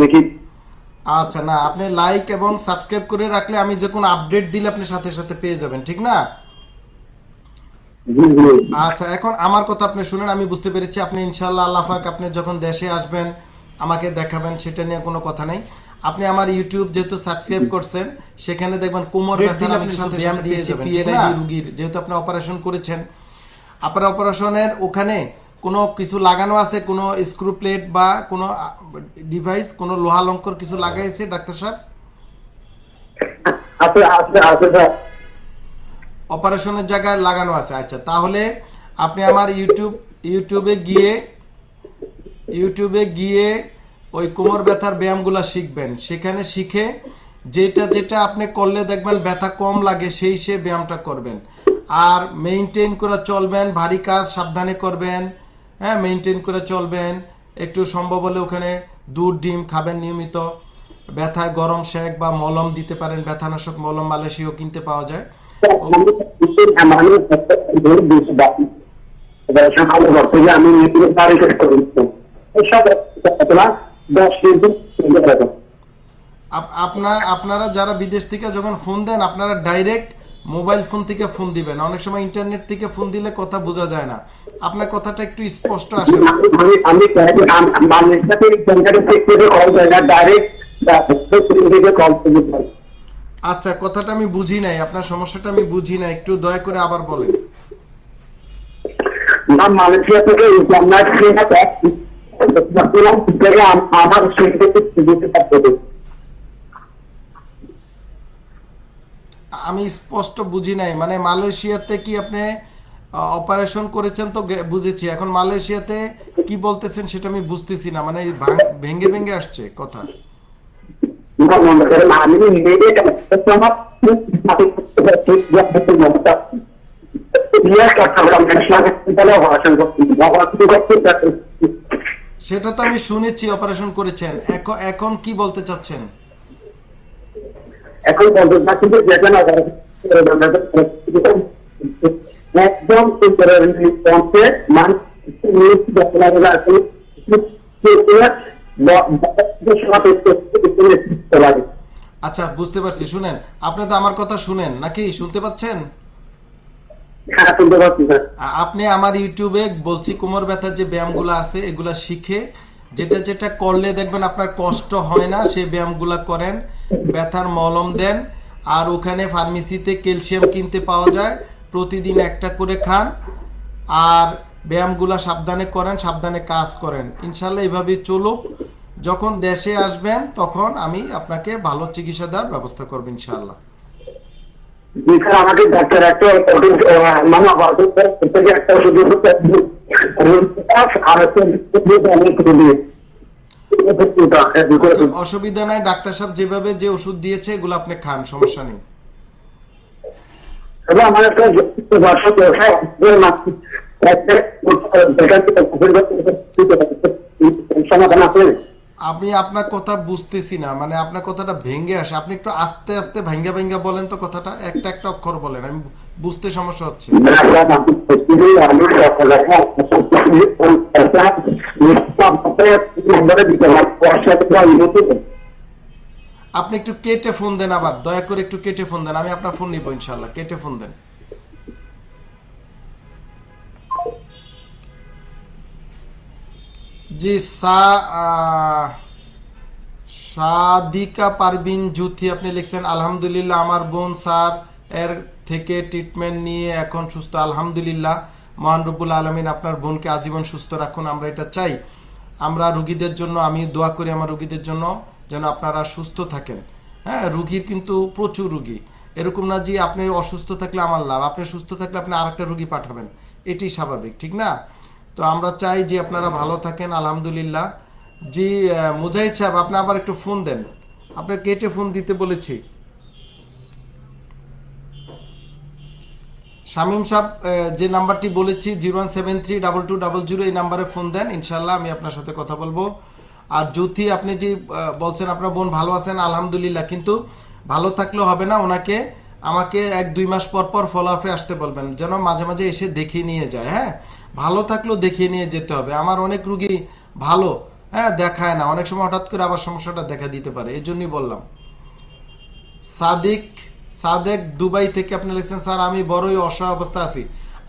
দেখি আচ্ছা না আপনি লাইক এবং সাবস্ক্রাইব করে রাখলে আমি যে কোনো আপডেট দিলে আপনি সাথে সাথে পেয়ে যাবেন ঠিক না? আচ্ছা এখন আমার কথা আপনি শুনেন আমি বুঝতে পেরেছি আপনি ইনশাল্লাহ আল্লাহ পাক আপনি যখন দেশে আসবেন আমাকে দেখাবেন সেটা নিয়ে কোনো কথা নেই। আপনি আমার ইউটিউব যেহেতু সাবস্ক্রাইব করছেন সেখানে দেখবেন কোমর ব্যথা আপনি সাথে সাথে পেয়ে যাবেন পিএলআইডি রোগীর যেহেতু আপনি অপারেশন করেছেন আপনার অপারেশনের ওখানে কোনো কিছু লাগানো আছে কোনো স্ক্রু প্লেট বা কোনো ডিভাইস কোনো লোহা লঙ্কর কিছু লাগাইছে ডাক্তার সাহেব? অপারেশনের জায়গায় লাগানো আছে। আচ্ছা তাহলে আপনি আমার ইউটিউব ইউটিউবে গিয়ে ইউটিউবে গিয়ে ওই কোমর ব্যথার ব্যায়ামগুলো শিখবেন। সেখানে শিখে যেটা যেটা আপনি করলে দেখবেন ব্যথা কম লাগে সেই সে ব্যায়ামটা করবেন। আর মেনটেন করে চলবেন ভারী কাজ সাবধানে করবেন। হ্যাঁ মেনটেন করে চলবেন। একটু সম্ভব হলে ওখানে দুধ, ডিম খাবেন নিয়মিত। ব্যথায় গরম শেক বা মলম দিতে পারেন, ব্যথানাশক মলম মালয়েশিয়াও কিনতে পাওয়া যায়। আপনারা যারা বিদেশ থেকে যখন ফোন দেন, আপনারা ডাইরেক্ট মোবাইল ফোন থেকে ফোন দিবেন। অনেক সময় ইন্টারনেট থেকে ফোন দিলে কথা বোঝা যায় না। আপনার কথাটা একটু স্পষ্ট আসে। আমি আমি মানুষের সাথে করে কল যায় না ডাইরেক্ট আচ্ছা কথাটা আমি বুঝি নাই। আপনার সমস্যাটা আমি বুঝি না একটু দয়া করে আবার বলেন। না মালয়েশিয়া থেকে আমার সেন্টারে দিতে পারবে আমি স্পষ্ট বুঝি নাই। মানে মালয়েশিয়াতে কি আপনি অপারেশন করেছেন তো বুঝেছি। এখন মালয়েশিয়াতে কি বলতেছেন সেটা আমি বুঝতেছি না। মানে ভাঙ- ভেঙ্গে ভেঙ্গে আসছে কথা। সেটা তো আমি শুনেছি অপারেশন করেছেন। এখন কি বলতে চাচ্ছেন? এখন পর্যন্ত কিন্তু যেতে না একদম পৌঁছে মানুষ আচ্ছা বুঝতে পারছি শুনেন। আপনি তো আমার কথা শুনেন নাকি? শুনতে পাচ্ছেন? হ্যাঁ আপনি আমার ইউটিউবে বলছি কোমর ব্যথার যে ব্যায়ামগুলো আছে এগুলা শিখে যেটা যেটা করলে দেখবেন আপনার কষ্ট হয় না সেই ব্যায়ামগুলো করেন, ব্যথার মলম দেন, আর ওখানে ফার্মেসিতে ক্যালসিয়াম কিনতে পাওয়া যায়, প্রতিদিন একটা করে খান, আর ব্যায়ামগুলো সাবধানে করেন, সাবধানে কাজ করেন। ইনশাল্লাহ এইভাবেই চলুক। যখন দেশে আসবেন, তখন আমি আপনাকে ভালো চিকিৎসা দেওয়ার ব্যবস্থা করব ইনশাল্লাহ যেখানে আমাকে ডাক্তার একটা মানে থেকে ওষুধ আর হ্যাঁ। অসুবিধা নাই ডাক্তার সাহেব যেভাবে যে ওষুধ দিয়েছে এগুলো আপনি খান সমস্যা নেই আমার একটা সমাধান আছে আমি আপনার কথা বুঝতেছি না মানে আপনার কথাটা ভেঙে আসে। আপনি একটু আস্তে আস্তে ভাঙ্গা ভাঙ্গা বলেন তো কথাটা, একটা একটা অক্ষর বলেন, আমি বুঝতে সমস্যা হচ্ছে। আপনি একটু কেটে ফোন দেন আবার, দয়া করে একটু কেটে ফোন দেন, আমি আপনার ফোন নিব ইনশাল্লাহ, কেটে ফোন দেন। জি, সা সাদিকা পারভিন জুথি আপনি লিখছেন, আলহামদুলিল্লাহ, আমার বোন স্যার এর থেকে ট্রিটমেন্ট নিয়ে এখন সুস্থ, আলহামদুলিল্লাহ। মহান রব্বুল আলমিন আপনার বোনকে আজীবন সুস্থ রাখুন, আমরা এটা চাই। আমরা রুগীদের জন্য, আমি দোয়া করি আমার রুগীদের জন্য, যেন আপনারা সুস্থ থাকেন। হ্যাঁ রুগীর কিন্তু প্রচুর রুগী। এরকম না যে আপনি অসুস্থ থাকলে আমার লাভ, আপনি সুস্থ থাকলে আপনি আরেকটা রুগী পাঠাবেন। এটি স্বাভাবিক, ঠিক না? তো আমরা চাই যে আপনারা ভালো থাকেন, আলহামদুলিল্লাহ। জি মুজাহিদ সাহেব, আপনি আবার একটু ফোন দেন। আপনি কেটে ফোন দিতে বলেছি। শামীম সাহেব যে নাম্বারটি বলেছি, zero one seven three double two double zero, এই নাম্বারে ফোন দেন। ইনশাল্লাহ আমি আপনার সাথে কথা বলব। আর জ্যোতি, আপনি যে বলছেন আপনার বোন ভালো আছেন, আলহামদুলিল্লাহ, কিন্তু ভালো থাকলেও হবে না। ওনাকে আমাকে এক দুই মাস পর পর ফলো আপে আসতে বলবেন, যেন মাঝে মাঝে এসে দেখিয়ে নিয়ে যায় হ্যাঁ? ভালো থাকলেও দেখিয়ে নিয়ে যেতে হবে। আমার অনেক রুগী ভালো হ্যাঁ দেখায় না। অনেক সময় হঠাৎ করে আবার সমস্যাটা দেখা দিতে পারে। এই জন্যই বললাম। সাদিক, সাদেক দুবাই থেকে আপনি লিখছেন, স্যার, আমি বড়ই অসহায় অবস্থা আছি।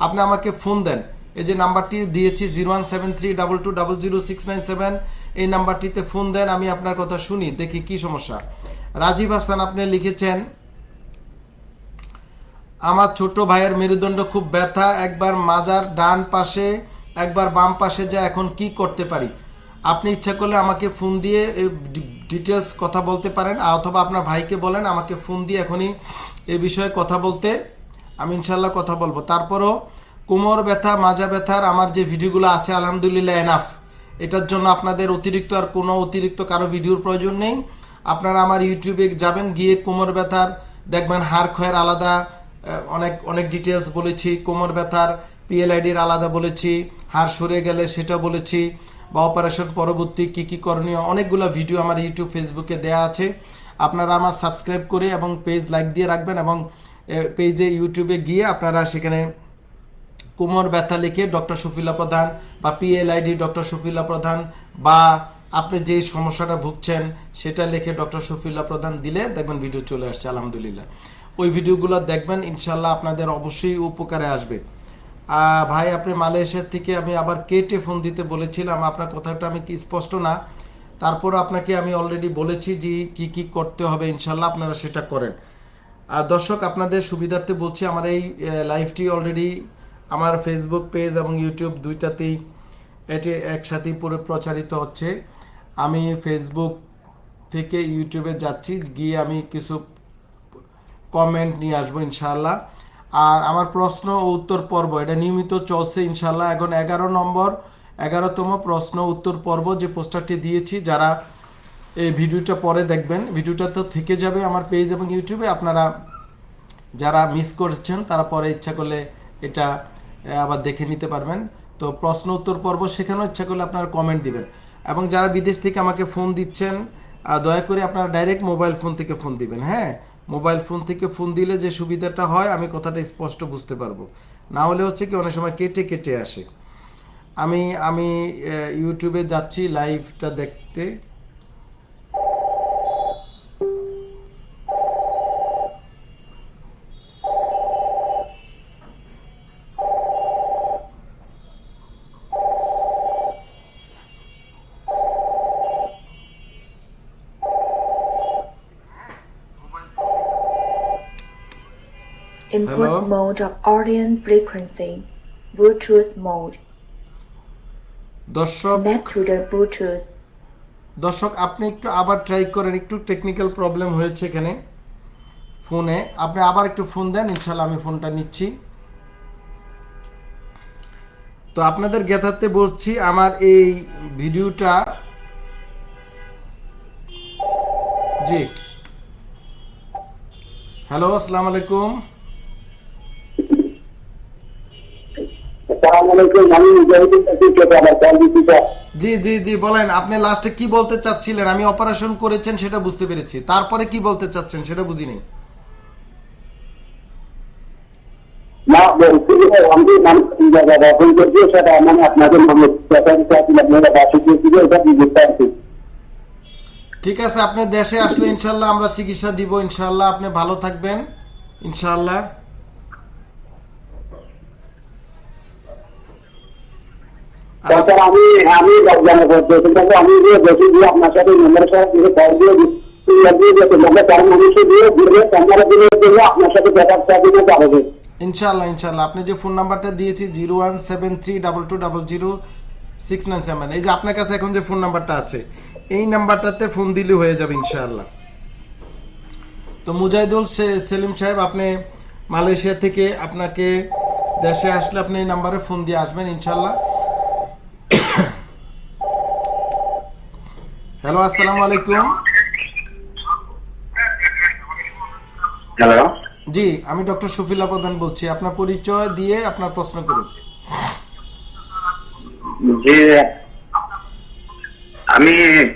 আপনি আমাকে ফোন দেন। এই যে নাম্বারটি দিয়েছি zero one seven three double two double zero six nine seven. এই নাম্বারটিতে ফোন দেন, আমি আপনার কথা শুনি, দেখি কি সমস্যা। রাজীব হাসান, আপনি লিখেছেন আমার ছোট ভাইয়ের মেরুদণ্ড খুব ব্যথা। একবার মাজার ডান পাশে, একবার বাম পাশে যা, এখন কি করতে পারি? আপনি ইচ্ছা করলে আমাকে ফোন দিয়ে ডিটেলস কথা বলতে পারেন। অথবা আপনার ভাইকে বলেন, আমাকে ফোন দিয়ে এখনই এ বিষয়ে কথা বলতে। আমি ইনশাল্লাহ কথা বলব। তারপরও কোমর ব্যথা, মাজা ব্যথার আমার যে ভিডিওগুলো আছে, আলহামদুলিল্লাহ এনাফ এটার জন্য আপনাদের অতিরিক্ত আর কোনো অতিরিক্ত কারও ভিডিওর প্রয়োজন নেই। আপনারা আমার ইউটিউবে যাবেন, গিয়ে কোমর ব্যথার দেখবেন, হাড় ক্ষয়ের আলাদা অনেক অনেক ডিটেলস বলেছি। কোমর ব্যথার পিএলআইডির আলাদা বলেছি। হাড় সরে গেলে সেটা বলেছি। বা অপারেশন পরবর্তী কী কী করণীয়, অনেকগুলো ভিডিও আমার ইউটিউব ফেসবুকে দেয়া আছে। আপনারা আমার সাবস্ক্রাইব করে এবং পেজ লাইক দিয়ে রাখবেন এবং পেজে ইউটিউবে গিয়ে আপনারা সেখানে কোমর ব্যথা লিখে ডক্টর সুফিলা প্রধান বা পিএলআইডি ডক্টর সুফিলা প্রধান বা আপনি যে সমস্যাটা ভুগছেন সেটা লিখে ডক্টর সুফিল্লা প্রধান দিলে দেখবেন ভিডিও চলে আসছে, আলহামদুলিল্লাহ। ওই ভিডিওগুলো দেখবেন, ইনশাল্লাহ আপনাদের অবশ্যই উপকারে আসবে। ভাই, আপনি মালয়েশিয়ার থেকে আমি আবার কেটে ফোন দিতে বলেছিলাম, আপনার কথাটা আমি কি স্পষ্ট না? তারপর আপনাকে আমি অলরেডি বলেছি যে কি কি করতে হবে, ইনশাল্লাহ আপনারা সেটা করেন। আর দর্শক, আপনাদের সুবিধার্থে বলছি, আমার এই লাইভটি অলরেডি আমার ফেসবুক পেজ এবং ইউটিউব দুইটাতেই এটি একসাথেই পুরো প্রচারিত হচ্ছে। আমি ফেসবুক থেকে ইউটিউবে যাচ্ছি, গিয়ে আমি কিছু কমেন্ট নিয়ে আসব ইনশাল্লাহ আর আমার প্রশ্ন ও উত্তর পর্ব, এটা নিয়মিত চলছে ইনশাল্লাহ এখন এগারো নম্বর, এগারোতম প্রশ্ন উত্তর পর্ব যে পোস্টারটি দিয়েছি, যারা এই ভিডিওটা পরে দেখবেন, ভিডিওটা তো থেকে যাবে আমার পেজ এবং ইউটিউবে। আপনারা যারা মিস করেছেন, তারা পরে ইচ্ছা করলে এটা আবার দেখে নিতে পারবেন। তো প্রশ্ন উত্তর পর্ব সেখানেও ইচ্ছা করলে আপনারা কমেন্ট দিবেন। এবং যারা বিদেশ থেকে আমাকে ফোন দিচ্ছেন দয়া করে আপনারা ডাইরেক্ট মোবাইল ফোন থেকে ফোন দিবেন হ্যাঁ? মোবাইল ফোন থেকে ফোন দিলে যে সুবিধাটা হয়, আমি কথাটা স্পষ্ট বুঝতে পারব। না হলে হচ্ছে কি, অনেক সময় কেটে কেটে আসে। আমি আমি ইউটিউবে যাচ্ছি লাইভটা দেখতে Input Hello? Mode of audience frequency. Bluetooth mode. দর্শক Connect to the Bluetooth. দর্শক আপনি একটু আবার ট্রাই করেন একটু টেকনিক্যাল প্রবলেম হয়েছে এখানে ফোনে আপনি আবার একটু ফোন দেন ইনশাল্লাহ আমি ফোনটা নিচ্ছি তো আপনাদের জ্ঞাতার্থে বলছি আমার এই ভিডিওটা জি হ্যালো আসসালামু আলাইকুম জি জি জি বলেন আপনি লাস্টে কি বলতে চাচ্ছিলেন? আমি অপারেশন করেছেন সেটা বুঝতে পেরেছি। তারপরে কি বলতে চাচ্ছেন সেটা বুঝিনি। না বলছি আমি মানুষ জায়গা দখল করছি সেটা মানে আপনাদের ঠিক আছে আপনি দেশে আসলে ইনশাল্লাহ আমরা চিকিৎসা দিব ইনশাল্লাহ। আপনি ভালো থাকবেন ইনশাল্লাহ। তাছাড়া আমি আমি কিন্তু আমি যে দেখি যে আপনার সাথে নম্বর সাথে কল দিয়ে দিয়ে দিয়ে দিয়ে যাবে ইনশাল্লাহ ইনশাল্লাহ আপনি যে ফোন নাম্বারটা দিয়েছি zero one seven three double two double zero six nine seven এই যে আপনার কাছে এখন যে ফোন নাম্বারটা আছে, এই নাম্বারটাতে ফোন দিলে হয়ে যাবে ইনশাআল্লাহ। তো মুজাহিদুল সেলিম সাহেব, আপনি মালয়েশিয়া থেকে আপনাকে দেশে আসলে আপনি এই নাম্বারে ফোন দিয়ে আসবেন ইনশাল্লাহ হ্যালো আসসালামু আলাইকুম। হ্যালো। জি আমি ডক্টর শফিলা প্রধান বলছি। আপনার পরিচয় দিয়ে আপনার প্রশ্ন করুন। জি আমি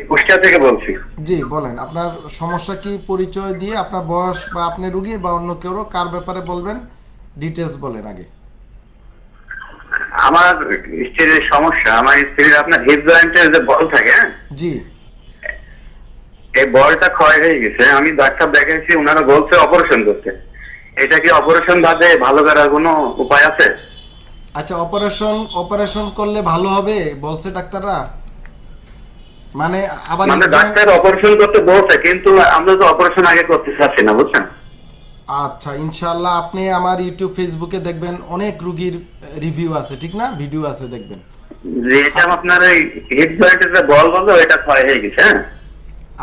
কুষ্টিয়া থেকে বলছি। জি বলেন আপনার সমস্যা কি? পরিচয় দিয়ে আপনার বয়স বা আপনি রুগীর বা অন্য কেউ কার ব্যাপারে বলবেন? ডিটেলস বলেন আগে। আমার স্ত্রীর সমস্যা আমার স্ত্রীর আপনার হিপ জয়েন্টের যে বল থাকে হ্যাঁ? জি। এই বলটা ক্ষয় হয়ে গেছে। আমি ডাক্তার দেখাইছি ওনারা বলছে অপারেশন করতে। এটা কি অপারেশন বাদে ভালো করার কোনো উপায় আছে? আচ্ছা অপারেশন অপারেশন করলে ভালো হবে বলছে ডাক্তাররা? মানে আবার মানে ডাক্তার অপারেশন করতে বলছে কিন্তু আমরা তো অপারেশন আগে করতে চাচ্ছি না বুঝছেন? আচ্ছা ইনশাল্লাহ আপনি আমার ইউটিউব ফেসবুকে দেখবেন অনেক রুগীর রিভিউ আছে ঠিক না? ভিডিও আছে দেখবেন। যে এটা আপনার এই হিপ জয়েন্টের বল বলল এটা ক্ষয় হয়ে গেছে হ্যাঁ?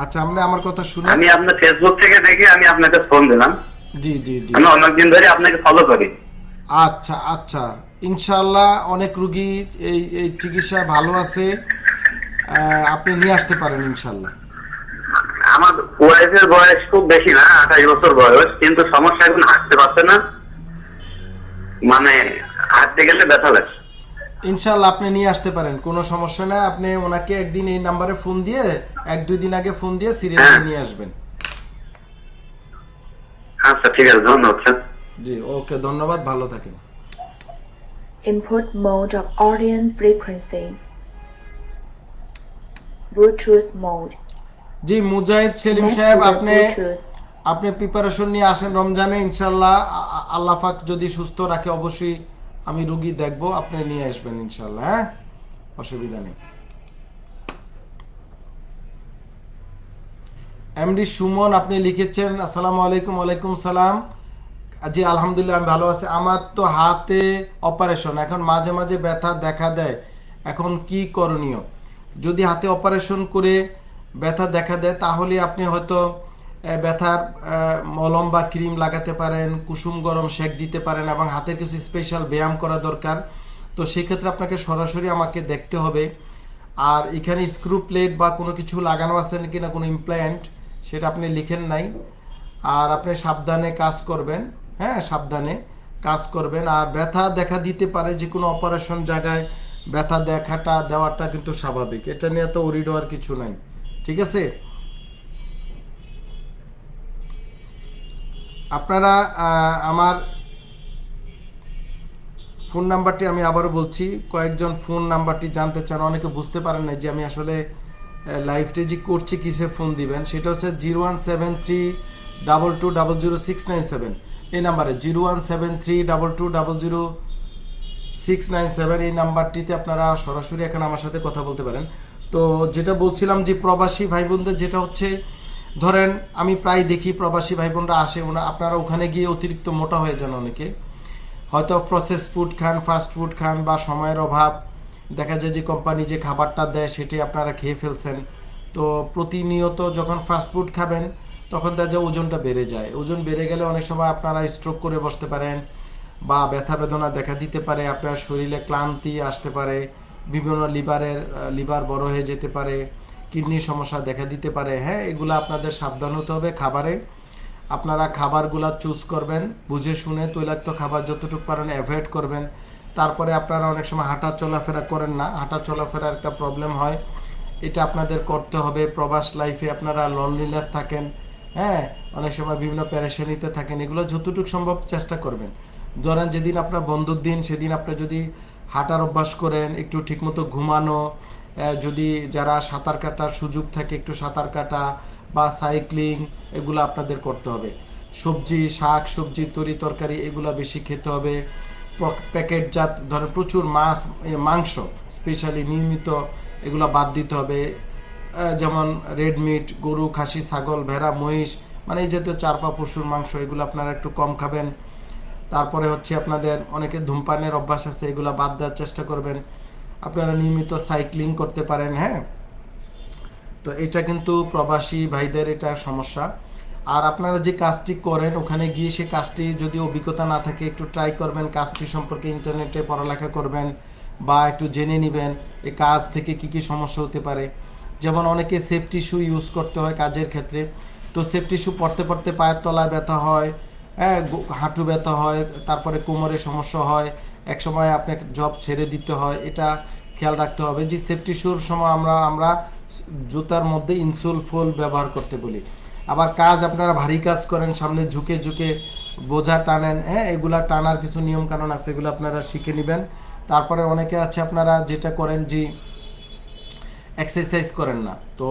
আচ্ছা আপনি আমার কথা শুনে। আমি আপনার ফেসবুক থেকে দেখে আমি আপনাকে ফোন দিলাম। জি জি জি। আমি অনেকদিন ধরে আপনাকে ফলো করি। আচ্ছা আচ্ছা। ইনশাল্লাহ অনেক রুগী এই এই চিকিৎসায় ভালো আছে। আপনি নিয়ে আসতে পারেন ইনশাল্লাহ। আমার ওয়াইফের বয়স খুব বেশি না আঠাশ বছর বয়স কিন্তু সমস্যা এখন হাঁটতে পারছে না। মানে হাঁটতে গেলে ব্যথা লাগছে। ইনশাল্লাহ আপনি নিয়ে আসতে পারেন কোনো সমস্যা নাই আপনি ওনাকে একদিন এই নাম্বারে ফোন দিয়ে এক দুই দিন আগে ফোন দিয়ে সিরিয়াল হ্যাঁ। নিয়ে আসবেন আচ্ছা ঠিক আছে ধন্যবাদ স্যার জি ওকে ধন্যবাদ ভালো থাকেন Input mode of audience frequency. Bluetooth mode. জি মুজাহিদ সেলিম সাহেব আপনি আপনি প্রিপারেশন নিয়ে আসেন রমজানে ইনশাল্লাহ আল্লাহ পাক যদি সুস্থ রাখে অবশ্যই আমি রুগী দেখব, আপনি নিয়ে আসবেন ইনশাল্লাহ হ্যাঁ? অসুবিধা নেই। এমডি সুমন, আপনি লিখেছেন, আসসালামু আলাইকুম, ওয়ালাইকুম সালাম। জি, আলহামদুলিল্লাহ, আমি ভালো আছি। আমার তো হাতে অপারেশন, এখন মাঝে মাঝে ব্যথা দেখা দেয়। এখন কি করণীয়? যদি হাতে অপারেশন করে ব্যথা দেখা দেয়, তাহলে আপনি হয়তো ব্যথার মলম বা ক্রিম লাগাতে পারেন, কুসুম গরম সেক দিতে পারেন এবং হাতের কিছু স্পেশাল ব্যায়াম করা দরকার। তো সেক্ষেত্রে আপনাকে সরাসরি আমাকে দেখতে হবে। আর এখানে স্ক্রু প্লেট বা কোনো কিছু লাগানো আছে নাকি না, কোনো ইমপ্ল্যান্ট সেটা আপনি লিখেন নাই। আর আপনি সাবধানে কাজ করবেন। হ্যাঁ সাবধানে কাজ করবেন। আর ব্যথা দেখা দিতে পারে যে কোনো অপারেশন জায়গায়, ব্যথা দেখাটা, দেওয়াটা কিন্তু স্বাভাবিক। এটা নিয়ে তো ওরিড হওয়ার কিছু নাই। ঠিক আছে? আপনারা আমার ফোন নাম্বারটি আমি আবারও বলছি। কয়েকজন ফোন নাম্বারটি জানতে চান, অনেকে বুঝতে পারেন না যে আমি আসলে লাইভটি যে করছি কিসে ফোন দিবেন? সেটা হচ্ছে zero one seven three double two double zero six nine seven. এই নাম্বারে zero one seven three double two double zero six nine seven, এই নাম্বারটিতে আপনারা সরাসরি এখন আমার সাথে কথা বলতে পারেন। তো যেটা বলছিলাম যে প্রবাসী ভাই বোনদের যেটা হচ্ছে ধরেন, আমি প্রায় দেখি প্রবাসী ভাই বোনরা আসে, ওনা, আপনারা ওখানে গিয়ে অতিরিক্ত মোটা হয়ে যান অনেকে। হয়তো প্রসেস ফুড খান ফাস্ট ফুড খান বা সময়ের অভাব। দেখা যায় যে কোম্পানি যে খাবারটা দেয়, সেটি আপনারা খেয়ে ফেলছেন। তো প্রতিনিয়ত যখন ফাস্ট ফুড খাবেন, তখন দেখা যায় ওজনটা বেড়ে যায়। ওজন বেড়ে গেলে অনেক সময় আপনারা স্ট্রোক করে বসতে পারেন বা ব্যথা বেদনা দেখা দিতে পারে, আপনার শরীরে ক্লান্তি আসতে পারে, বিভিন্ন লিভারের লিভার বড় হয়ে যেতে পারে। কিডনির সমস্যা দেখা দিতে পারে হ্যাঁ এগুলো আপনাদের সাবধান হতে হবে খাবারে। আপনারা খাবারগুলো চুজ করবেন, বুঝে শুনে তৈলাক্ত খাবার যতটুকু পারেন অ্যাভয়েড করবেন। তারপরে আপনারা অনেক সময় হাঁটা চলাফেরা করেন না, হাঁটা চলাফেরার একটা প্রবলেম হয়। এটা আপনাদের করতে হবে, প্রবাস লাইফে আপনারা লনলিনেস থাকেন হ্যাঁ অনেক সময় বিভিন্ন প্যারেশানিতে থাকেন, এগুলো যতটুকু সম্ভব চেষ্টা করবেন। ধরেন যেদিন আপনার বন্ধুর দিন, সেদিন আপনি যদি হাঁটার অভ্যাস করেন, একটু ঠিকমতো ঘুমানো যদি যারা সাঁতার কাটার সুযোগ থাকে, একটু সাঁতার কাটা বা সাইক্লিং এগুলো আপনাদের করতে হবে। সবজি, শাক, সবজি, তরি তরকারি এগুলো বেশি খেতে হবে। প্যাকেটজাত ধরেন প্রচুর মাছ মাংস, স্পেশালি নিয়মিত এগুলো বাদ দিতে হবে। যেমন রেড মিট, গরু, খাসি, ছাগল, ভেড়া, মহিষ মানে এই জাতীয় চার পা পশুর মাংস এগুলো আপনারা একটু কম খাবেন। তারপরে হচ্ছে আপনাদের অনেকে ধূমপানের অভ্যাস আছে, এগুলো বাদ দেওয়ার চেষ্টা করবেন। আপনারা নিয়মিত সাইক্লিং করতে পারেন হ্যাঁ? তো এটা কিন্তু প্রবাসী ভাইদের এটা সমস্যা। আর আপনারা যে কাজটি করেন, ওখানে গিয়ে সে কাজটি যদি অভিজ্ঞতা না থাকে, একটু ট্রাই করবেন, কাজটি সম্পর্কে ইন্টারনেটে পড়ালেখা করবেন বা একটু জেনে নেবেন এই কাজ থেকে কি কি সমস্যা হতে পারে। যেমন অনেকে সেফটি শু ইউজ করতে হয় কাজের ক্ষেত্রে। তো সেফটি শু পড়তে পড়তে পায়ের তলায় ব্যথা হয় হ্যাঁ? হাঁটু ব্যথা হয়, তারপরে কোমরে সমস্যা হয় এক সময় আপনাকে জব ছেড়ে দিতে হয়, এটা খেয়াল রাখতে হবে যে সেফটি শুর সময় আমরা আমরা জুতার মধ্যে ইনসুল ফুল ব্যবহার করতে বলি। আবার কাজ আপনারা ভারী কাজ করেন, সামনে ঝুঁকে ঝুঁকে বোঝা টানেন হ্যাঁ এগুলা টানার কিছু নিয়ম কানুন আছে, এগুলো আপনারা শিখে নেবেন। তারপরে অনেকে আছে আপনারা যেটা করেন যে এক্সারসাইজ করেন না। তো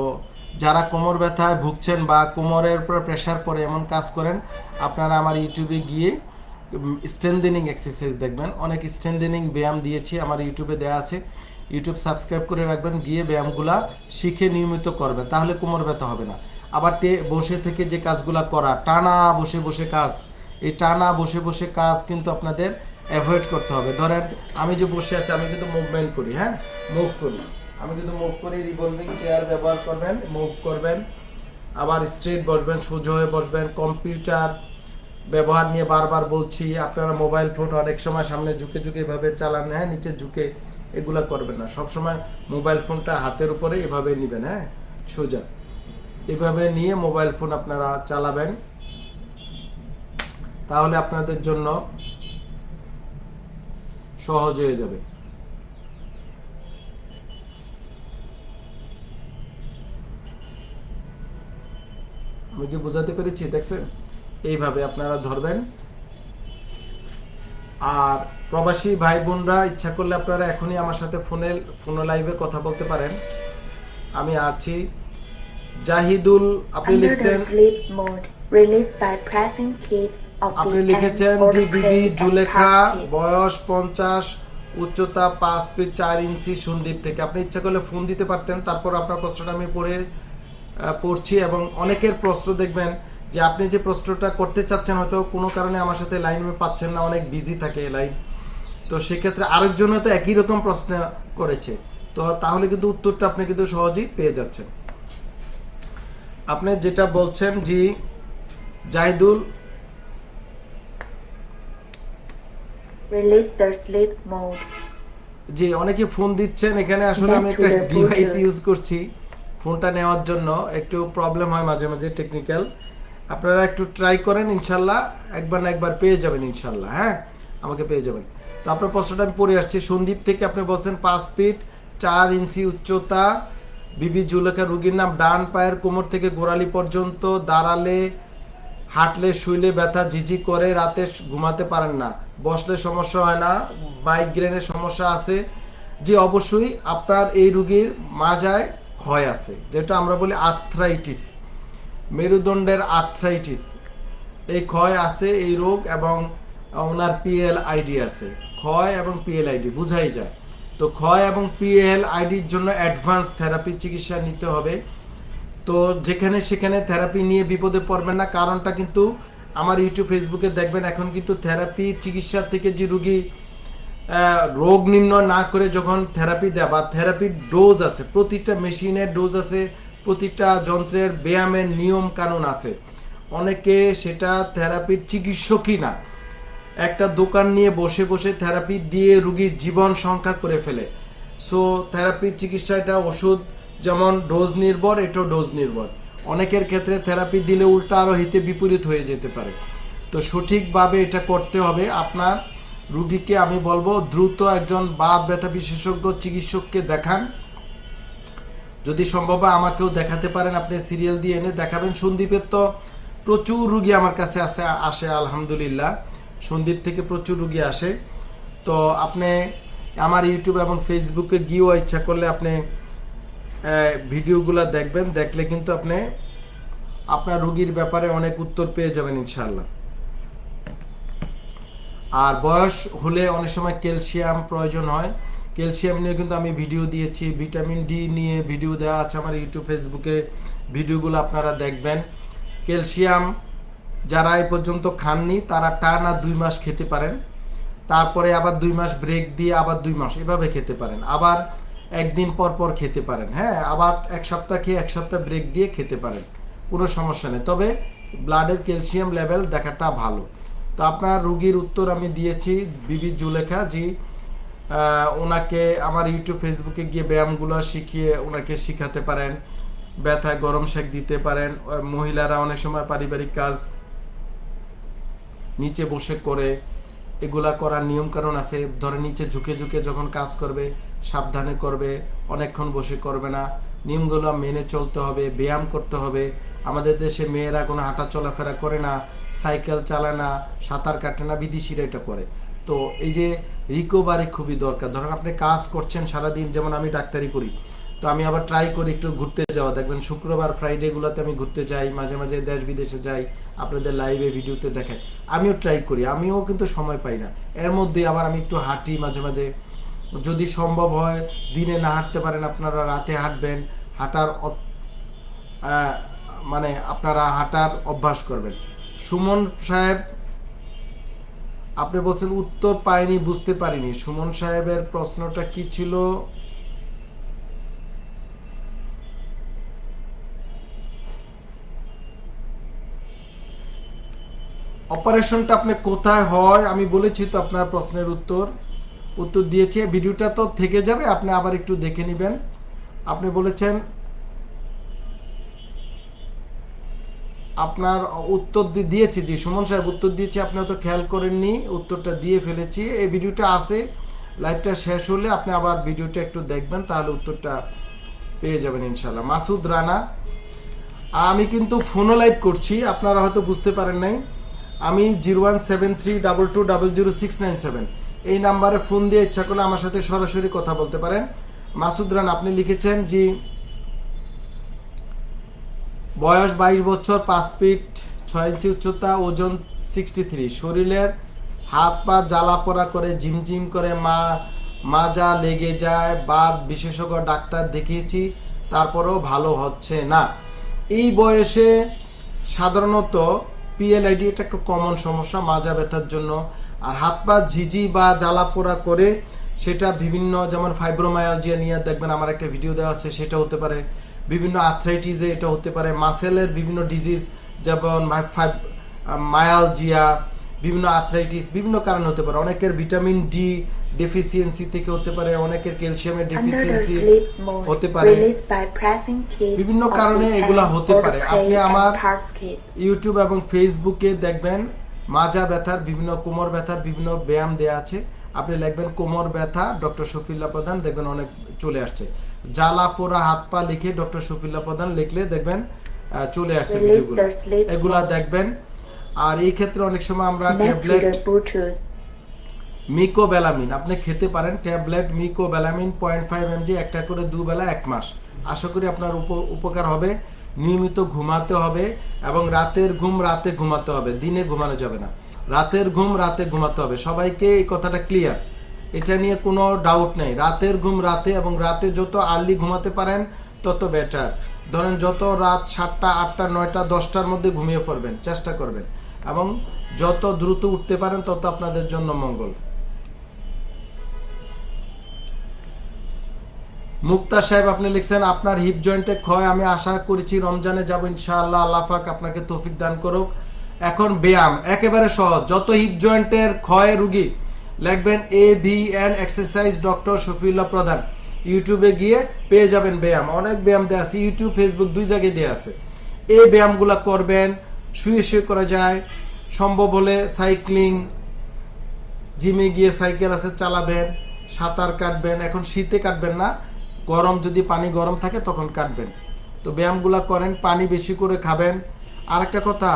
যারা কোমর ব্যথায় ভুগছেন বা কোমরের উপর প্রেশার পড়ে এমন কাজ করেন, আপনারা আমার ইউটিউবে গিয়ে স্ট্রেন্দেনিং এক্সারসাইজ দেখবেন। অনেক স্ট্রেন্দেনিং ব্যায়াম দিয়েছি, আমার ইউটিউবে দেওয়া আছে। ইউটিউব সাবস্ক্রাইব করে রাখবেন, গিয়ে ব্যায়ামগুলা শিখে নিয়মিত করবেন, তাহলে কোমর ব্যথা হবে না। আবার টে, বসে থেকে যে কাজগুলা করা, টানা বসে বসে কাজ, এই টানা বসে বসে কাজ কিন্তু আপনাদের অ্যাভয়েড করতে হবে। ধরেন, আমি যে বসে আছি, আমি কিন্তু মুভমেন্ট করি হ্যাঁ? মুভ করি। আমি কিন্তু মুভ করি রিভলভিং চেয়ার ব্যবহার করবেন মুভ করবেন। আবার স্ট্রেট বসবেন, সোজা হয়ে বসবেন কম্পিউটার ব্যবহার নিয়ে বারবার বলছি, আপনারা মোবাইল ফোন অনেক সময় সামনে ঝুঁকে ঝুঁকে এভাবে চালান হ্যাঁ নিচে ঝুঁকে এগুলা করবেন না। সব সময় মোবাইল ফোনটা হাতের উপরে এভাবে নেবেন হ্যাঁ সোজা। এভাবে নিয়ে মোবাইল ফোন আপনারা চালাবেন। তাহলে আপনাদের জন্য সহজ হয়ে যাবে। আমি কি বোঝাতে পেরেছি? দেখছেন? এইভাবে আপনারা ধরবেন। আর প্রবাসী ভাই বোনরা ইচ্ছা করলে আপনারা এখনই আমার সাথে ফোনে ফোন লাইভে কথা বলতে পারেন। আমি আছি জাহিদুল আপনি লিখছেন আপনি লিখেছেন যে বিবি জুলেখা বয়স পঞ্চাশ উচ্চতা পাঁচ ফিট চার ইঞ্চি সন্দীপ থেকে। আপনি ইচ্ছা করলে ফোন দিতে পারতেন তারপর আপনার প্রশ্নটা আমি পড়ে পড়ছি এবং অনেকের প্রশ্ন দেখবেন যে আপনি যে প্রশ্নটা করতে চাচ্ছেন হয়তো কোনো কারণে আমার সাথে লাইনে পাচ্ছেন না অনেক বিজি থাকে লাইন তো সেক্ষেত্রে আরেকজনও তো একই রকম প্রশ্ন করেছে। তো তাহলে কিন্তু উত্তরটা আপনি কিন্তু সহজেই পেয়ে যাচ্ছেন। আপনি যেটা বলছেন জি জাহিদুল. জি অনেকে ফোন দিচ্ছেন। এখানে আসলে আমি একটা ডিভাইস ইউজ করছি। ফোনটা নেওয়ার জন্য একটু প্রবলেম হয় মাঝে মাঝে টেকনিক্যাল আপনারা একটু ট্রাই করেন, ইনশাল্লাহ, একবার না একবার পেয়ে যাবেন, ইনশাল্লাহ হ্যাঁ? আমাকে পেয়ে যাবেন। তো আপনার প্রশ্নটা আমি পড়ে আসছি। সন্দীপ থেকে আপনি বলছেন, পাঁচ ফিট চার ইঞ্চি উচ্চতা, বিবি জুলেখা রুগীর নাম, ডান পায়ের কোমর থেকে গোড়ালি পর্যন্ত, দাঁড়ালে, হাঁটলে, শুইলে ব্যথা, ঝিঝি করে, রাতে ঘুমাতে পারেন না। বসলে সমস্যা হয় না মাইগ্রেনের সমস্যা আছে। যে অবশ্যই আপনার এই রুগীর মাজায় ক্ষয় আছে, যেটা আমরা বলি আর্থ্রাইটিস মেরুদণ্ডের আর্থ্রাইটিস এই ক্ষয় আছে এই রোগ এবং ওনার পিএল আইডি আছে। ক্ষয় এবং পিএল আইডি বুঝাই যায়। তো ক্ষয় এবং পিএল আইডির জন্য অ্যাডভান্স থেরাপি চিকিৎসা নিতে হবে। তো যেখানে সেখানে থেরাপি নিয়ে বিপদে পড়বেন না। কারণটা কিন্তু আমার ইউটিউব ফেসবুকে দেখবেন। এখন কিন্তু থেরাপি চিকিৎসা থেকে যে রুগী রোগ নির্ণয় না করে যখন থেরাপি দেয় বা থেরাপির ডোজ আছে, প্রতিটা মেশিনের ডোজ আছে। প্রতিটা যন্ত্রের ব্যায়ামের নিয়ম কানুন আছে। অনেকে সেটা থেরাপির চিকিৎসকই না। একটা দোকান নিয়ে বসে বসে থেরাপি দিয়ে রুগীর জীবন সংখ্যা করে ফেলে। সো থেরাপির চিকিৎসা এটা ওষুধ যেমন ডোজ নির্ভর, এটাও ডোজ নির্ভর। অনেকের ক্ষেত্রে থেরাপি দিলে উল্টা আরও হিতে বিপরীত হয়ে যেতে পারে। তো সঠিকভাবে এটা করতে হবে। আপনার রুগীকে আমি বলব, দ্রুত একজন বাত ব্যথা বিশেষজ্ঞ চিকিৎসককে দেখান। যদি সম্ভব হয় আমাকেও দেখাতে পারেন, আপনি সিরিয়াল দিয়ে এনে দেখাবেন। সন্দীপের তো প্রচুর রুগী আমার কাছে আসে আসে, আলহামদুলিল্লাহ। সন্দীপ থেকে প্রচুর রুগী আসে। তো আপনি আমার ইউটিউব এবং ফেসবুকে গিয়েও ইচ্ছা করলে আপনি ভিডিওগুলো দেখবেন। দেখলে কিন্তু আপনি আপনার রুগীর ব্যাপারে অনেক উত্তর পেয়ে যাবেন ইনশাল্লাহ আর বয়স হলে অনেক সময় ক্যালসিয়াম প্রয়োজন হয়। ক্যালসিয়াম নিয়ে কিন্তু আমি ভিডিও দিয়েছি, ভিটামিন ডি নিয়ে ভিডিও দেওয়া আছে আমার ইউটিউব ফেসবুকে ভিডিওগুলো আপনারা দেখবেন। ক্যালসিয়াম যারা এ পর্যন্ত খাননি, তারা টানা দুই মাস খেতে পারেন। তারপরে আবার দুই মাস ব্রেক দিয়ে আবার দুই মাস এভাবে খেতে পারেন। আবার একদিন পর পর খেতে পারেন হ্যাঁ? আবার এক সপ্তাহ খেয়ে এক সপ্তাহ ব্রেক দিয়ে খেতে পারেন। কোনো সমস্যা নেই। তবে ব্লাডের ক্যালসিয়াম লেভেল দেখাটা ভালো। তো আপনার রুগীর উত্তর আমি দিয়েছি, বিবি জুলেখা জি ওনাকে আমার ইউটিউব ফেসবুকে গিয়ে ব্যায়ামগুলো শিখিয়ে ওনাকে শিখাতে পারেন, ব্যথায় গরম শেক দিতে পারেন মহিলারা অনেক সময় পারিবারিক কাজ নিচে বসে করে, এগুলা করার নিয়ম কারণ আছে। ধরে নিচে ঝুঁকে ঝুঁকে যখন কাজ করবে, সাবধানে করবে, অনেকক্ষণ বসে করবে না। নিয়মগুলো মেনে চলতে হবে, ব্যায়াম করতে হবে। আমাদের দেশে মেয়েরা কোনো হাঁটা চলাফেরা করে না, সাইকেল চালায় না, সাঁতার কাটে না, বিদেশিরা এটা করে। তো এই যে রিকোভারি খুবই দরকার। ধরেন আপনি কাজ করছেন সারাদিন, যেমন আমি ডাক্তারি করি, তো আমি আবার ট্রাই করি একটু ঘুরতে যাওয়া। দেখবেন শুক্রবার ফ্রাইডেগুলোতে আমি ঘুরতে যাই, মাঝে মাঝে দেশ বিদেশে যাই, আপনাদের লাইভে ভিডিওতে দেখাই। আমিও ট্রাই করি, আমিও কিন্তু সময় পাই না। এর মধ্যে আবার আমি একটু হাঁটি মাঝে মাঝে। যদি সম্ভব হয়, দিনে না হাঁটতে পারেন আপনারা, রাতে হাঁটবেন, হাঁটার মানে আপনারা হাঁটার অভ্যাস করবেন। সুমন সাহেব আপনি বলছেন উত্তর পাইনি, বুঝতে পারিনি। সুমন সাহেবের প্রশ্নটা কি ছিল? অপারেশনটা আপনি কোথায় হয়? আমি বলেছি তো আপনার প্রশ্নের উত্তর। উত্তর দিয়েছি, ভিডিওটা তো থেকে যাবে, আপনি আবার একটু দেখে নেবেন। আপনি বলেছেন আপনার উত্তর দিয়েছি যে সুমন সাহেব উত্তর দিয়েছি, আপনি তো খেয়াল করেননি, উত্তরটা দিয়ে ফেলেছি। এই ভিডিওটা আছে, লাইভটা শেষ হলে আপনি আবার ভিডিওটা একটু দেখবেন, তাহলে উত্তরটা পেয়ে যাবেন ইনশাল্লাহ মাসুদ রানা, আমি কিন্তু ফোনও লাইভ করছি, আপনারা হয়তো বুঝতে পারেন নাই। আমি zero one seven three double two double zero six nine seven. এই নাম্বারে ফোন দিয়ে ইচ্ছা করলে আমার সাথে সরাসরি কথা বলতে পারেন। মাসুদ রান, আপনি লিখেছেন জি বয়স বাইশ বছর, পাঁচ ফিট ছয় ইঞ্চি উচ্চতা, ওজন সিক্সটি থ্রি শরীরের হাত পা জ্বালা পোড়া করে ঝিমঝিম করে, মা, মাজা লেগে যায়, বাদ বিশেষজ্ঞ ডাক্তার দেখিয়েছি, তারপরেও ভালো হচ্ছে না। এই বয়সে সাধারণত পিএলআইডি এটা একটু কমন সমস্যা, মাজা ব্যথার জন্য। আর হাত পা ঝিঝি বা জ্বালা পোড়া করে, সেটা বিভিন্ন, যেমন ফাইব্রোমায়ালজিয়া নিয়ে দেখবেন, আমার একটা ভিডিও দেওয়া আছে, সেটা হতে পারে। বিভিন্ন আর্থ্রাইটিসে এটা হতে পারে মাসেলের বিভিন্ন ডিজিজ যেমন মায়ালজিয়া বিভিন্ন আর্থ্রাইটিস বিভিন্ন কারণ হতে পারে। অনেকের ভিটামিন ডি ডেফিসিয়েন্সি থেকে হতে পারে অনেকের ক্যালসিয়ামের ডেফিসিয়েন্সি হতে পারে। বিভিন্ন কারণে এগুলা হতে পারে। আপনি আমার- ইউটিউব এবং ফেসবুকে দেখবেন মাজা ব্যথার বিভিন্ন কোমর ব্যথার বিভিন্ন ব্যায়াম দেয়া আছে। আপনি লিখবেন কোমর ব্যথা ডক্টর শফিল্লা প্রধান দেখবেন অনেক চলে আসছে। জ্বালা পোড়া হাত পা লিখে ডক্টর শফিল্লা প্রধান লিখলে দেখবেন চলে আসছে এগুলা দেখবেন। আর এই ক্ষেত্রে অনেক সময় আমরা ট্যাবলেট মিকোবেলামিন আপনি খেতে পারেন tablet mecobalamin point five mg একটা করে দুবেলা এক মাস। আশা করি আপনার উপ- উপকার হবে। নিয়মিত ঘুমাতে হবে এবং রাতের ঘুম রাতে ঘুমাতে হবে দিনে ঘুমানো যাবে না। রাতের ঘুম রাতে ঘুমাতে হবে। সবাইকে এই কথাটা ক্লিয়ার এটা নিয়ে কোনো ডাউট নেই। রাতের ঘুম রাতে এবং রাতে যত আর্লি ঘুমাতে পারেন, তত বেটার ধরেন যত রাত সাতটা, আটটা, নয়টা, দশটার মধ্যে ঘুমিয়ে পড়বেন, চেষ্টা করবেন। এবং যত দ্রুত উঠতে পারেন, তত আপনাদের জন্য মঙ্গল। মুক্তা সাহেব, আপনি লিখছেন, আপনার হিপ জয়েন্টে ক্ষয়, আমি আশা করেছি রমজানে যাব, ইনশাআল্লাহ, আল্লাহ পাক আপনাকে তৌফিক দান করুক। এখন ব্যায়াম, একেবারে সহজ। যত হিপ জয়েন্টের ক্ষয় রুগী লিখবেন A V N exercise doctor Shafiullah Pradhan. ইউটিউবে গিয়ে পেয়ে যাবেন ব্যায়াম। অনেক ব্যায়াম দেওয়া আছে। ইউটিউব ফেসবুক দুই জায়গায় দেওয়া আছে। এই ব্যায়ামগুলো করবেন, শুয়ে শুয়ে করা যায়। সম্ভব হলে সাইক্লিং, জিমে গিয়ে সাইকেল আছে চালাবেন, সাঁতার কাটবেন। এখন শীতে কাটবেন না। গরম যদি পানি গরম থাকে তখন কাটবেন। তো ব্যায়ামগুলো করেন, পানি বেশি করে খাবেন। আর একটা কথা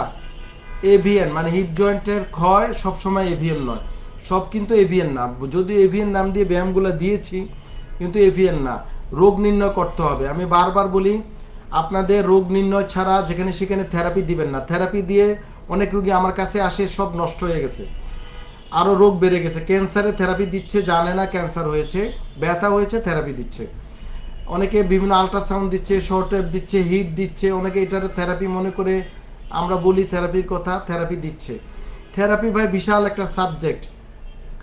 এভিএন মানে হিপ জয়েন্টের ক্ষয় সবসময় এভিএন নয়। সব কিন্তু এভিএন না যদি এভিএন নাম দিয়ে ব্যায়ামগুলো দিয়েছি, কিন্তু এভিএন না। রোগ নির্ণয় করতে হবে। আমি বারবার বলি, আপনাদের রোগ নির্ণয় ছাড়া যেখানে সেখানে থেরাপি দিবেন না। থেরাপি দিয়ে অনেক রোগী আমার কাছে আসে, সব নষ্ট হয়ে গেছে। আরও রোগ বেড়ে গেছে। ক্যান্সারে থেরাপি দিচ্ছে, জানে না ক্যান্সার হয়েছে, ব্যথা হয়েছে থেরাপি দিচ্ছে। অনেকে বিভিন্ন আলট্রাসাউন্ড দিচ্ছে শর্ট ওয়েভ দিচ্ছে হিট দিচ্ছে। অনেকে এটার থেরাপি মনে করে আমরা বলি থেরাপির কথা থেরাপি দিচ্ছে। থেরাপি ভাই বিশাল একটা সাবজেক্ট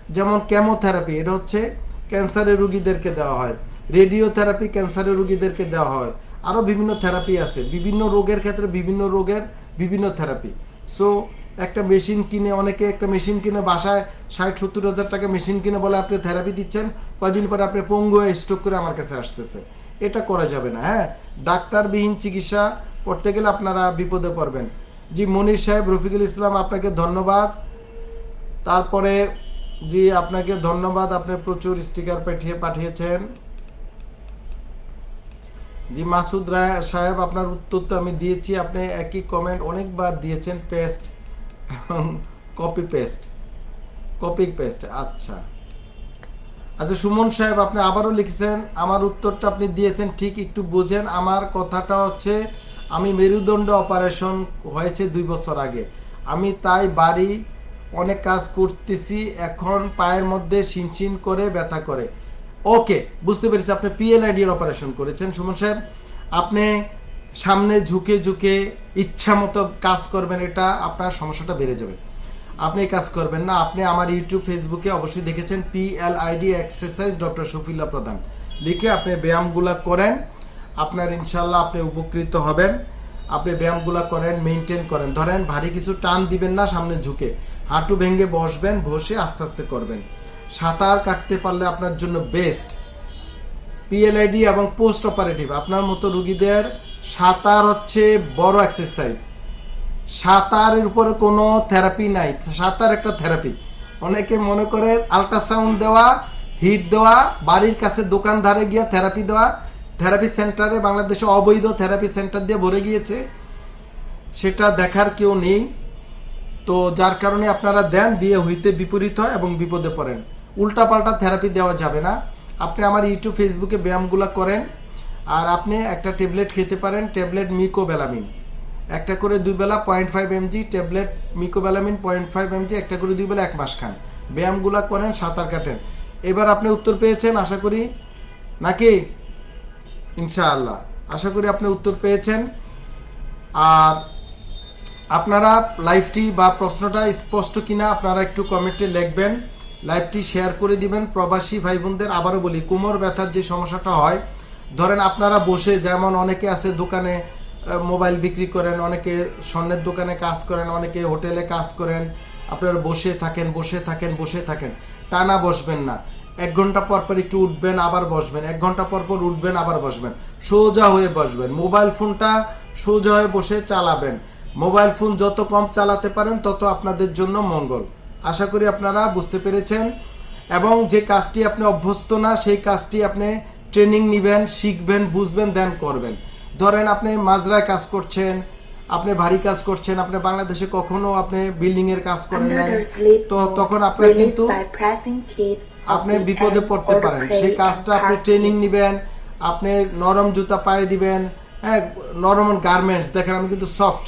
যেমন কেমোথেরাপি, এটা হচ্ছে ক্যান্সারের রুগীদেরকে দেওয়া হয়। রেডিওথেরাপি ক্যান্সারের রুগীদেরকে দেওয়া হয়। আরও বিভিন্ন থেরাপি আছে। বিভিন্ন রোগের ক্ষেত্রে বিভিন্ন রোগের বিভিন্ন থেরাপি। সো একটা মেশিন কিনে, অনেকে একটা মেশিন কিনে, বাসায় ষাট, সত্তর হাজার টাকা মেশিন কিনে বলে আপনি থেরাপি দিচ্ছেন, কয়দিন পরে আপনি পঙ্গু হয়ে স্ট্রোক করে আমার কাছে আসতেছে। এটা করা যাবে না হ্যাঁ? ডাক্তারবিহীন চিকিৎসা করতে গেলে আপনারা বিপদে পড়বেন। জি, মনির সাহেব, রফিকুল ইসলাম, আপনাকে ধন্যবাদ। তারপরে জি, আপনাকে ধন্যবাদ। আপনি প্রচুর স্টিকার পাঠিয়ে পাঠিয়েছেন। জি, মাসুদ রায় সাহেব, আপনার উত্তর তো আমি দিয়েছি। আপনি একই কমেন্ট অনেকবার দিয়েছেন পেস্ট এবং কপি পেস্ট কপি পেস্ট আচ্ছা। আচ্ছা সুমন সাহেব, আপনি আবারও লিখছেন, আমার উত্তরটা আপনি দিয়েছেন, ঠিক একটু বোঝেন। আমার কথাটা হচ্ছে, আমি মেরুদণ্ড অপারেশন হয়েছে দুই বছর আগে। আমি তাই বাড়ি অনেক কাজ করতেছি, এখন পায়ের মধ্যে শিনচিন করে ব্যথা করে। ওকে, বুঝতে পেরেছি আপনি পিএলআইডি এর অপারেশন করেছেন, সুমন সাহেব। আপনি সামনে ঝুঁকে ঝুঁকে ইচ্ছা মতো কাজ করবেন, এটা আপনার সমস্যাটা বেড়ে যাবে। আপনি কাজ করবেন না, আপনি আমার ইউটিউব, ফেসবুকে অবশ্যই দেখেছেন পিএলআইডি এক্সারসাইজ ডক্টর শফিল্লা প্রধান। লিখে আপনি ব্যায়ামগুলা করেন, আপনার ইনশাল্লাহ আপনি উপকৃত হবেন। আপনি ব্যায়ামগুলো করেন মেনটেন করেন। ধরেন, ভারী কিছু টান দিবেন না সামনে ঝুঁকে। হাঁটু ভেঙে বসবেন, বসে আস্তে আস্তে করবেন। সাঁতার কাটতে পারলে আপনার জন্য বেস্ট পিএলআইডি এবং পোস্ট অপারেটিভ আপনার মতো রুগীদের সাঁতার হচ্ছে বড় এক্সারসাইজ সাঁতারের উপরে কোনো থেরাপি নাই। সাঁতার একটা থেরাপি অনেকে মনে করে আলট্রাসাউন্ড দেওয়া হিট দেওয়া, বাড়ির কাছে দোকানধারে গিয়ে থেরাপি দেওয়া থেরাপি সেন্টারে বাংলাদেশে অবৈধ থেরাপি সেন্টার দিয়ে ভরে গিয়েছে। সেটা দেখার কেউ নেই। তো যার কারণে আপনারা দেন, দিয়ে হইতে বিপরীত হয় এবং বিপদে পড়েন। উল্টাপাল্টা থেরাপি দেওয়া যাবে না। আপনি আমার ইউটিউব, ফেসবুকে ব্যায়ামগুলো করেন আর আপনি একটা ট্যাবলেট খেতে পারেন, ট্যাবলেট মিকোবেলামিন একটা করে দুই বেলা point five mg, tablet mecobalamin point five mg, একটা করে দুই বেলা এক মাস খান। ব্যায়ামগুলো করেন, সাঁতার কাটেন। এবার আপনি উত্তর পেয়েছেন, আশা করি? নাকি? ইনশাআল্লাহ। আশা করি আপনি উত্তর পেয়েছেন। আর আপনারা লাইভটি বা প্রশ্নটা স্পষ্ট কিনা আপনারা একটু কমেন্টে লিখবেন। লাইভটি শেয়ার করে দিবেন। প্রবাসী ভাই বোনদের আবারও বলি, কোমর ব্যথার যে সমস্যাটা হয়, ধরেন আপনারা বসে, যেমন অনেকে আছে দোকানে মোবাইল বিক্রি করেন, অনেকে স্বর্ণের দোকানে কাজ করেন, অনেকে হোটেলে কাজ করেন, আপনারা বসে থাকেন বসে থাকেন বসে থাকেন। টানা বসবেন না। এক ঘণ্টা পর পর একটু উঠবেন আবার বসবেন। এক ঘণ্টা পর পর উঠবেন আবার বসবেন। সোজা হয়ে বসবেন। মোবাইল ফোনটা সোজা হয়ে বসে চালাবেন। মোবাইল ফোন যত কম চালাতে পারেন তত আপনাদের জন্য মঙ্গল। আশা করি আপনারা বুঝতে পেরেছেন। এবং যে কাজটি আপনি অভ্যস্ত না সেই কাজটি আপনি ট্রেনিং নেবেন শিখবেন বুঝবেন দেন করবেন। ধরেন আপনি মাজরায় কাজ করছেন আপনি ভারী কাজ করছেন আপনি বাংলাদেশে কখনো আপনি বিল্ডিং এর কাজ করেন নাই। তো তখন আপনার কিন্তু আপনি বিপদে পড়তে পারেন। সেই কাজটা আপনি ট্রেনিং নেবেন আপনি নরম জুতা পায়ে দিবেন হ্যাঁ নরম গার্মেন্টস দেখেন আমি কিন্তু সফট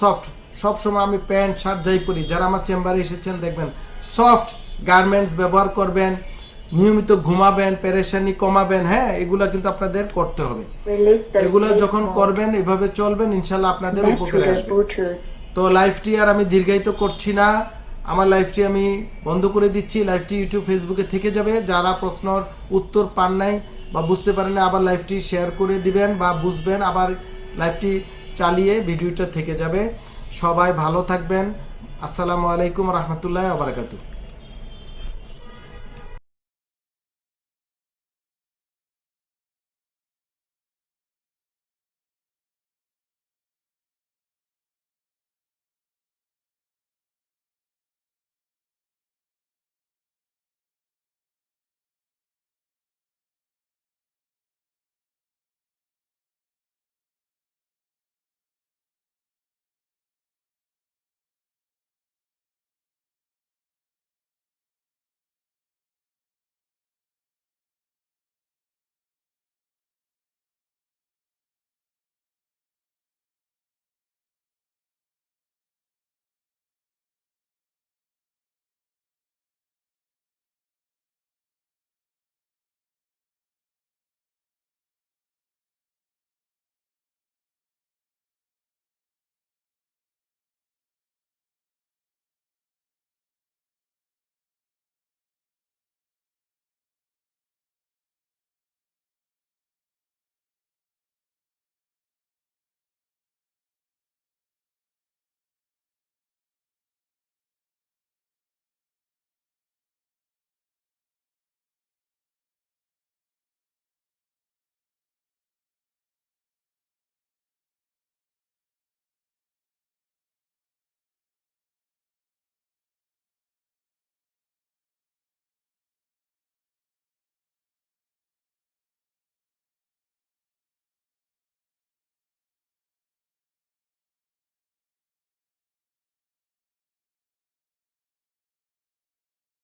সফট সব সময় আমি প্যান্ট শার্ট যাই পরি যারা আমার চেম্বারে এসেছেন দেখবেন সফট গার্মেন্টস ব্যবহার করবেন নিয়মিত ঘুমাবেন পেরেশানি কমাবেন হ্যাঁ এগুলা কিন্তু আপনাদের করতে হবে। এগুলো যখন করবেন এভাবে চলবেন ইনশাল্লাহ আপনাদের উপকারে আসবে। তো লাইভটি আর আমি দীর্ঘায়িত করছি না। আমার লাইফটি আমি বন্ধ করে দিচ্ছি। লাইভটি ইউটিউব ফেসবুকে থেকে যাবে। যারা প্রশ্নর উত্তর পান নাই বা বুঝতে পারেন না আবার লাইফটি শেয়ার করে দিবেন বা বুঝবেন, আবার লাইফটি চালিয়ে ভিডিওটা থেকে যাবে। সবাই ভালো থাকবেন। আসসালামু আলাইকুম রহমতুল্লাহ আবরাকাতু